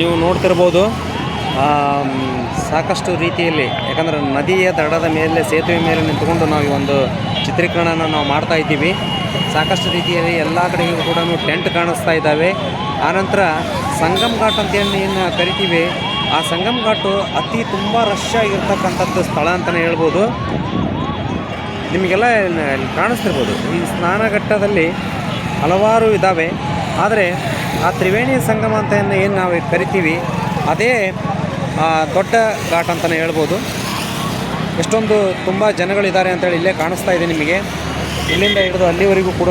ನೀವು ನೋಡ್ತಿರ್ಬೋದು. ಸಾಕಷ್ಟು ರೀತಿಯಲ್ಲಿ, ಯಾಕಂದರೆ ನದಿಯ ದಡದ ಮೇಲೆ, ಸೇತುವೆ ಮೇಲೆ ನಿಂತುಕೊಂಡು ನಾವು ಈ ಒಂದು ಚಿತ್ರೀಕರಣನ ನಾವು ಮಾಡ್ತಾ ಇದ್ದೀವಿ. ಸಾಕಷ್ಟು ರೀತಿಯಲ್ಲಿ ಎಲ್ಲ ಕಡೆಗೂ ಕೂಡ ಟೆಂಟ್ ಕಾಣಿಸ್ತಾ ಇದ್ದಾವೆ. ಆನಂತರ ಸಂಗಮ್ ಘಾಟ್ ಅಂತ ಏನು ಕರಿತೀವಿ, ಆ ಸಂಗಮ್ ಘಾಟು ಅತಿ ತುಂಬ ರಶ್ ಆಗಿರ್ತಕ್ಕಂಥದ್ದು ಸ್ಥಳ ಅಂತಲೇ ಹೇಳ್ಬೋದು. ನಿಮಗೆಲ್ಲ ಕಾಣಿಸ್ತಿರ್ಬೋದು. ಈ ಸ್ನಾನಘಟ್ಟದಲ್ಲಿ ಹಲವಾರು ಇದ್ದಾವೆ ಆದರೆ ಆ ತ್ರಿವೇಣಿ ಸಂಗಮ ಅಂತ ಏನು ನಾವು ಕರಿತೀವಿ, ಅದೇ ದೊಡ್ಡ ಘಾಟ್ ಅಂತಲೇ ಹೇಳ್ಬೋದು. ಎಷ್ಟೊಂದು ತುಂಬ ಜನಗಳಿದ್ದಾರೆ ಅಂತೇಳಿ ಇಲ್ಲೇ ಕಾಣಿಸ್ತಾ ಇದೆ ನಿಮಗೆ. ಇಲ್ಲಿಂದ ಹಿಡಿದು ಅಲ್ಲಿವರೆಗೂ ಕೂಡ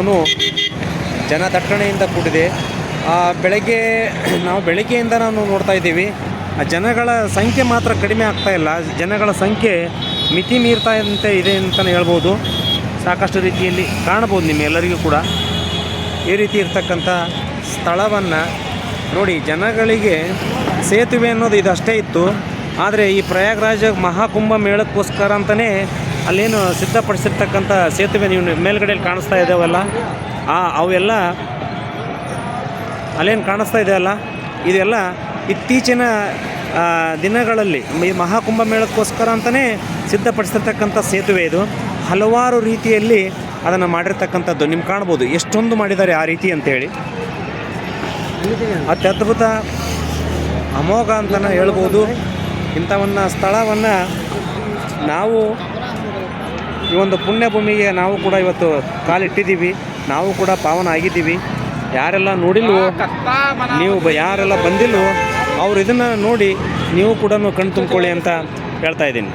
ಜನ ದಟ್ಟಣೆಯಿಂದ ಕೂಡಿದೆ. ಬೆಳಗ್ಗೆ, ನಾವು ಬೆಳಗ್ಗೆಯಿಂದ ನಾವು ನೋಡ್ತಾ ಇದ್ದೀವಿ. ಜನಗಳ ಸಂಖ್ಯೆ ಮಾತ್ರ ಕಡಿಮೆ ಆಗ್ತಾ ಇಲ್ಲ. ಜನಗಳ ಸಂಖ್ಯೆ ಮಿತಿ ಮೀರ್ತಾ ಇದ್ದಂತೆ ಇದೆ ಅಂತಲೇ ಹೇಳ್ಬೋದು. ಸಾಕಷ್ಟು ರೀತಿಯಲ್ಲಿ ಕಾಣ್ಬೋದು ನಿಮ್ಮೆಲ್ಲರಿಗೂ ಕೂಡ. ಈ ರೀತಿ ಇರ್ತಕ್ಕಂಥ ಸ್ಥಳವನ್ನು ನೋಡಿ, ಜನಗಳಿಗೆ ಸೇತುವೆ ಅನ್ನೋದು ಇದಷ್ಟೇ ಇತ್ತು. ಆದರೆ ಈ ಪ್ರಯಾಗ್ರಾಜ ಮಹಾಕುಂಭ ಮೇಳಕ್ಕೋಸ್ಕರ ಅಂತಲೇ ಅಲ್ಲೇನು ಸಿದ್ಧಪಡಿಸಿರ್ತಕ್ಕಂಥ ಸೇತುವೆ ನೀವು ಮೇಲ್ಗಡೆಯಲ್ಲಿ ಕಾಣಿಸ್ತಾ ಇದ್ದಾವಲ್ಲ ಆ, ಅವೆಲ್ಲ ಅಲ್ಲೇನು ಕಾಣಿಸ್ತಾ ಇದೆಯಲ್ಲ ಇದೆಲ್ಲ ಇತ್ತೀಚಿನ ದಿನಗಳಲ್ಲಿ, ಈ ಮಹಾಕುಂಭ ಮೇಳಕ್ಕೋಸ್ಕರ ಅಂತಲೇ ಸಿದ್ಧಪಡಿಸಿರ್ತಕ್ಕಂಥ ಸೇತುವೆ ಇದು. ಹಲವಾರು ರೀತಿಯಲ್ಲಿ ಅದನ್ನು ಮಾಡಿರ್ತಕ್ಕಂಥದ್ದು. ನಿಮ್ಗೆ ಕಾಣ್ಬೋದು, ಎಷ್ಟೊಂದು ಮಾಡಿದ್ದಾರೆ ಆ ರೀತಿ ಅಂತೇಳಿ. ಅತ್ಯದ್ಭುತ, ಅಮೋಘ ಅಂತಲೇ ಹೇಳ್ಬೋದು. ಇಂಥವನ್ನ ಸ್ಥಳವನ್ನು ನಾವು ಈ ಒಂದು ಪುಣ್ಯಭೂಮಿಗೆ ನಾವು ಕೂಡ ಇವತ್ತು ಕಾಲಿಟ್ಟಿದ್ದೀವಿ. ನಾವು ಕೂಡ ಪಾವನ ಆಗಿದ್ದೀವಿ. ಯಾರೆಲ್ಲ ನೋಡಿಲ್ವೋ, ನೀವು ಯಾರೆಲ್ಲ ಬಂದಿಲ್ವೋ, ಅವ್ರು ಇದನ್ನು ನೋಡಿ ನೀವು ಕೂಡ ತುಂಬ್ಕೊಳ್ಳಿ ಅಂತ ಹೇಳ್ತಾ ಇದ್ದೀನಿ.